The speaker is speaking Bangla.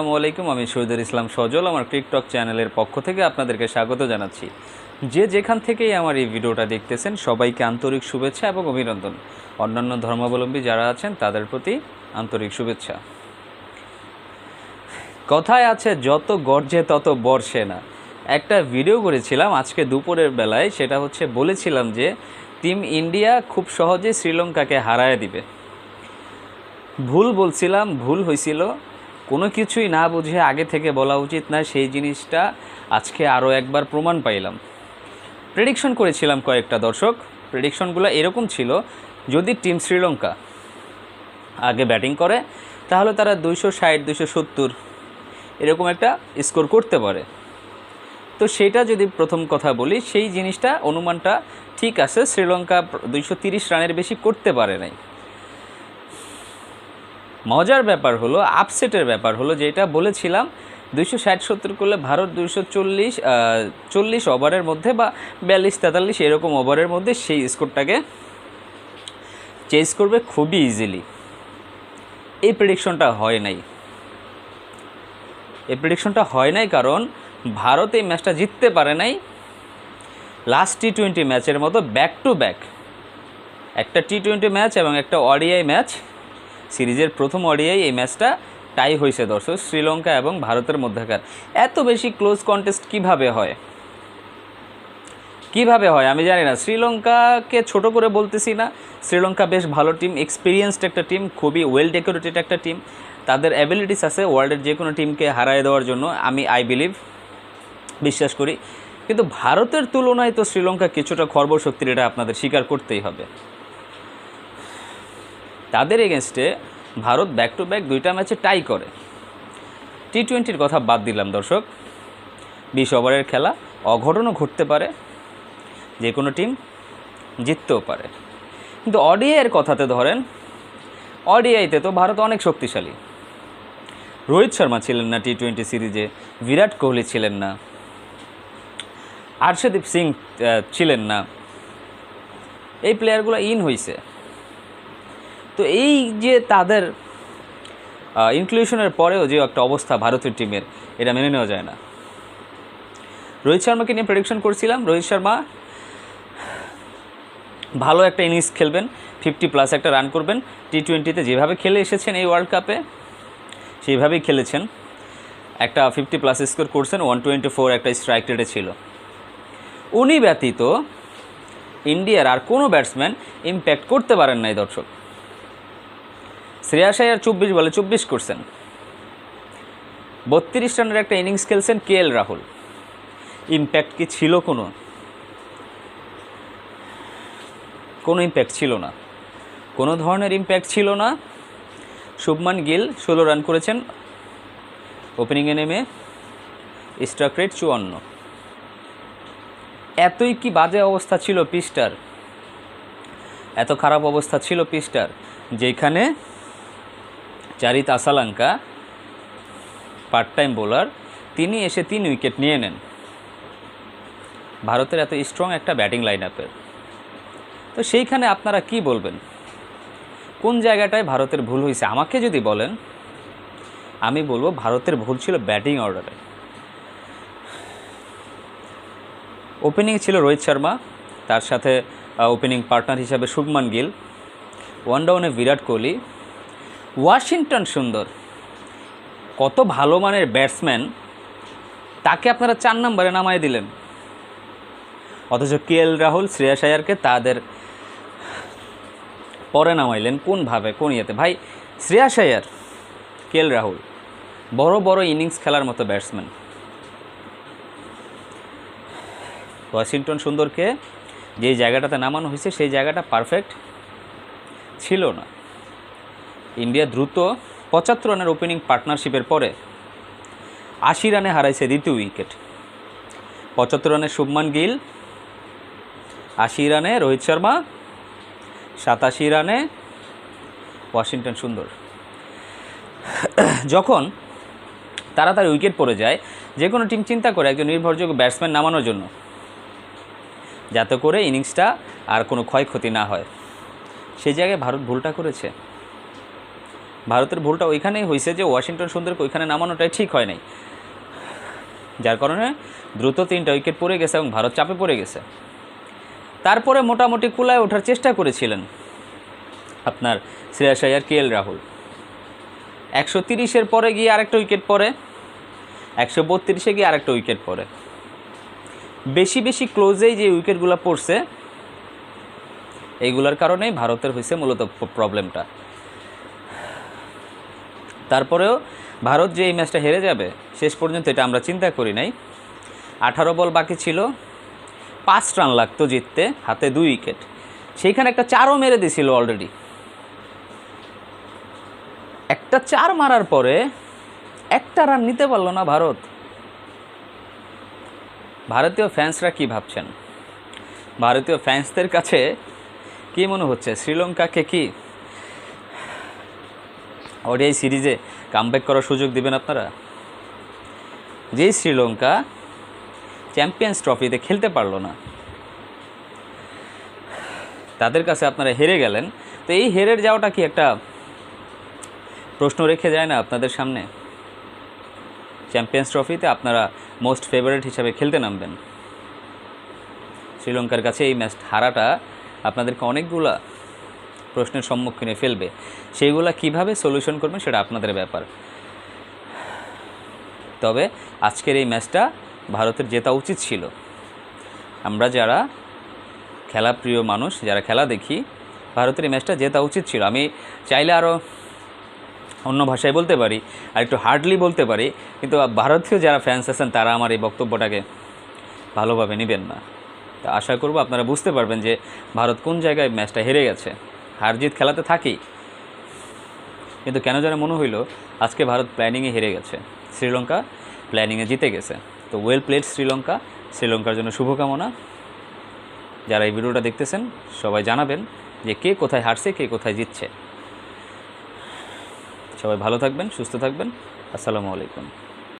আসসালামু আলাইকুম, আমি শহীদুল ইসলাম সজল, আমার টিকটক চ্যানেলের পক্ষ থেকে আপনাদেরকে স্বাগত জানাচ্ছি। যে যেখান থেকেই আমার এই ভিডিওটা দেখতেছেন, সবাইকে আন্তরিক শুভেচ্ছা এবং অভিনন্দন। অন্যান্য ধর্মাবলম্বী যারা আছেন, তাদের প্রতি আন্তরিক শুভেচ্ছা। কথায় আছে, যত গর্জে তত বর্ষে না। একটা ভিডিও করেছিলাম আজকে দুপুরের বেলায়, সেটা হচ্ছে বলেছিলাম যে, টিম ইন্ডিয়া খুব সহজে শ্রীলঙ্কাকে হারায় দিবে। ভুল বলছিলাম, ভুল হয়েছিল কোনো কিছুই না বুঝে আগে থেকে বলা উচিত না, সেই জিনিসটা আজকে আরও একবার প্রমাণ পাইলাম। প্রেডিকশন করেছিলাম কয়েকটা দর্শক। প্রেডিকশনগুলো এরকম ছিল, যদি টিম শ্রীলঙ্কা আগে ব্যাটিং করে, তাহলে তারা দুইশো ষাট, দুইশো সত্তর এরকম একটা স্কোর করতে পারে। তো সেটা যদি প্রথম কথা বলি, সেই জিনিসটা, অনুমানটা ঠিক আছে, শ্রীলঙ্কা দুইশো তিরিশ রানের বেশি করতে পারে নাই। মজার ব্যাপার হলো আপসেটের ব্যাপার হলো যেটা বলেছিলাম, দুইশো ষাট সত্তর করলে ভারত দুইশো চল্লিশ চল্লিশ ওভারের মধ্যে বা বিয়াল্লিশ তেতাল্লিশ এরকম ওভারের মধ্যে সেই স্কোরটাকে চেস করবে খুবই ইজিলি এই প্রেডিকশনটা হয় নাই। এই প্রেডিকশনটা হয় নাই কারণ ভারত এই ম্যাচটা জিততে পারে নাই। লাস্ট টি টোয়েন্টি ম্যাচের মতো ব্যাক টু ব্যাক একটা টি টোয়েন্টি ম্যাচ এবং একটা ওডিআই ম্যাচ সিরিজের প্রথম ওডিআই এই ম্যাচটা টাই হয়েছে, দর্শক। শ্রীলঙ্কা এবং ভারতের মধ্যেকার। এত বেশি ক্লোজ কন্টেস্ট কীভাবে হয়? কীভাবে হয়? আমি জানি না। শ্রীলঙ্কাকে ছোট করে বলতেছি না। শ্রীলঙ্কা বেশ ভালো টিম এক্সপিরিয়েন্সড একটা টিম, খুবই ওয়েল ডেকোরেটেড একটা টিম। তাদের অ্যাবিলিটিস আছে ওয়ার্ল্ডের যে কোনো টিমকে হারায় দেওয়ার জন্য, আমি আই বিলিভ বিশ্বাস করি। কিন্তু ভারতের তুলনায় তো শ্রীলঙ্কা কিছুটা খর্বশক্তির এটা আপনাদের স্বীকার করতেই হবে। তাদের এগেনস্টে ভারত ব্যাক টু ব্যাক দুইটা ম্যাচে টাই করে। টি টোয়েন্টির কথা বাদ দিলাম দর্শক। বিশ ওভারের খেলা, অঘটনও ঘটতে পারে যে কোনো টিম জিততেও পারে। কিন্তু অডিআইয়ের কথাতে ধরেন অডিআইতে তো ভারত অনেক শক্তিশালী। রোহিত শর্মা ছিলেন না টি টোয়েন্টি সিরিজে, বিরাট কোহলি ছিলেন না। আর্শদীপ সিং ছিলেন না। এই প্লেয়ারগুলো ইন হয়েছে তো এই যে তাদের ইনক্লুশনের পরেও যে একটা অবস্থা ভারতের টিমের এটা মেনে নেওয়া যায় না। রোহিত শর্মাকে নিয়ে প্রেডিকশন করছিলাম। রোহিত শর্মা ভালো একটা ইনিংস খেলবেন ফিফটি প্লাস একটা রান করবেন। টি টোয়েন্টিতে যেভাবে খেলে এসেছেন এই ওয়ার্ল্ড কাপে সেইভাবেই খেলেছেন। একটা ফিফটি প্লাস স্কোর করছেন ওয়ান টোয়েন্টি ফোর একটা স্ট্রাইক রেটে ছিল। উনি ব্যতীত ইন্ডিয়ার আর কোনো ব্যাটসম্যান ইম্প্যাক্ট করতে পারেন নাই দর্শক। শ্রেয়াস আয়ার চব্বিশ বলে চব্বিশ করছেন। বত্রিশ রানের একটা ইনিংস খেলছেন কে এল রাহুল। ইম্প্যাক্ট কি ছিল কোনো? কোনো ইম্প্যাক্ট ছিল না। কোনো ধরনের ইম্প্যাক্ট ছিল না। শুভমান গিল ষোলো রান করেছেন। ওপেনিংয়ে নেমে স্ট্রাক রেট চুয়ান্ন। এতই কি বাজে অবস্থা ছিল পিস্টার? এত খারাপ অবস্থা ছিল পিস্টার, যেখানে Charith Asalanka part time bowler তিনি এসে তিন উইকেট নিয়ে নেন। ভারতের এত স্ট্রং একটা ব্যাটিং লাইন আপের তো সেইখানে আপনারা কি বলবেন? কোন জায়গাটায় ভারতের ভুল হয়েছে? আমাকে যদি বলেন, আমি বলব ভারতের ভুল ছিল ব্যাটিং অর্ডারে ওপেনিং ছিল রোহিত শর্মা, তার সাথে ওপেনিং পার্টনার হিসাবে শুভমান গিল। ওয়ান ডাউনে বিরাট কোহলি ওয়াশিংটন সুন্দর। কত ভালো মানের ব্যাটসম্যান, তাকে আপনারা চার নম্বরে নামায় দিলেন। অথচ কে এল রাহুল শ্রেয়াস আয়ারকে তাদের পরে নামাইলেন। কোনভাবে, কোন ইয়েতে? ভাই শ্রেয়াস আয়ার কে এল রাহুল, বড় বড় ইনিংস খেলার মতো ব্যাটসম্যান। ওয়াশিংটন সুন্দরকে যেই জায়গাটাতে নামানো হয়েছে, সেই জায়গাটা পারফেক্ট ছিল না। ইন্ডিয়া দ্রুত পঁচাত্তর রানের ওপেনিং পার্টনারশিপের পরে আশি রানে হারাইছে দ্বিতীয় উইকেট পঁচাত্তর রানে শুভমান গিল, আশি রানে রোহিত শর্মা, সাতাশি রানে ওয়াশিংটন সুন্দর। যখন তাড়াতাড়ি উইকেট পড়ে যায় যে কোনো টিম চিন্তা করে একজন নির্ভরযোগ্য ব্যাটসম্যান নামানোর জন্য, যাতে করে ইনিংসটা আর কোনো ক্ষয়ক্ষতি না হয়। সেই জায়গায় ভারত ভুলটা করেছে। ভারতের ভুলটা ওইখানেই হয়েছে যে ওয়াশিংটন সুন্দরকে ওইখানে নামানোটাই ঠিক হয় নাই। যার কারণে দ্রুত তিনটা উইকেট পড়ে গেছে এবং ভারত চাপে পড়ে গেছে। তারপরে মোটামুটি কুলায় ওঠার চেষ্টা করেছিলেন আপনার শ্রেয়াস আয়ার কে এল রাহুল। একশো তিরিশের পরে গিয়ে আরেকটা উইকেট পড়ে, একশো বত্রিশে গিয়ে আরেকটা উইকেট পড়ে। বেশি বেশি ক্লোজেই যে উইকেটগুলো পড়ছে, এইগুলোর কারণেই ভারতের হয়েছে মূলত প্রবলেমটা তারপরেও ভারত যে এই ম্যাচটা হেরে যাবে, শেষ পর্যন্ত এটা আমরা চিন্তা করি নাই। আঠারো বল বাকি ছিল, পাঁচ রান লাগতো জিততে, হাতে দুই উইকেট। সেইখানে একটা চারও মেরে দিছিল অলরেডি একটা চার মারার পরে একটা রান নিতে পারল না ভারত। ভারতীয় ফ্যান্সরা কি ভাবছেন? ভারতীয় ফ্যান্সদের কাছে কি মনে হচ্ছে? শ্রীলঙ্কাকে কি ওডিআই সিরিজে কামব্যাক করার সুযোগ দিবেন আপনারা যেই শ্রীলঙ্কা চ্যাম্পিয়ন্স ট্রফিতে খেলতে পারল না তাদের কাছে আপনারা হেরে গেলেন তো এই হেরের যাওয়াটা কি একটা প্রশ্ন রেখে যায় না আপনাদের সামনে চ্যাম্পিয়ন্স ট্রফিতে আপনারা মোস্ট ফেভারিট হিসাবে খেলতে নামবেন শ্রীলঙ্কার কাছে এই ম্যাচ হারাটা আপনাদেরকে অনেকগুলা প্রশ্নের সম্মুখীনে ফেলবে। সেইগুলা কীভাবে সলিউশন করবেন সেটা আপনাদের ব্যাপার। তবে আজকের এই ম্যাচটা ভারতের জেতা উচিত ছিল। আমরা যারা খেলাপ্রিয় মানুষ, যারা খেলা দেখি, ভারতের এই ম্যাচটা জেতা উচিত ছিল। আমি চাইলে আরও অন্য ভাষায় বলতে পারি, আর একটু হার্ডলি বলতে পারি, কিন্তু ভারতীয় যারা ফ্যান্স আছেন, তারা আমার এই বক্তব্যটাকে ভালোভাবে নেবেন না। তা আশা করব আপনারা বুঝতে পারবেন যে ভারত কোন জায়গায় ম্যাচটা হেরে গেছে। হার জিত খেলাতে থাকি। কিন্তু কেন যেন মনে হইল, আজকে ভারত প্ল্যানিংয়ে হেরে গেছে। শ্রীলঙ্কা প্ল্যানিংয়ে জিতে গেছে। তো ওয়েল প্লেড শ্রীলঙ্কা। শ্রীলঙ্কার জন্য শুভকামনা। যারা এই ভিডিওটা দেখতেছেন, সবাই জানাবেন যে কে কোথায় হারছে, কে কোথায় জিতছে। সবাই ভালো থাকবেন, সুস্থ থাকবেন। আসসালামু আলাইকুম।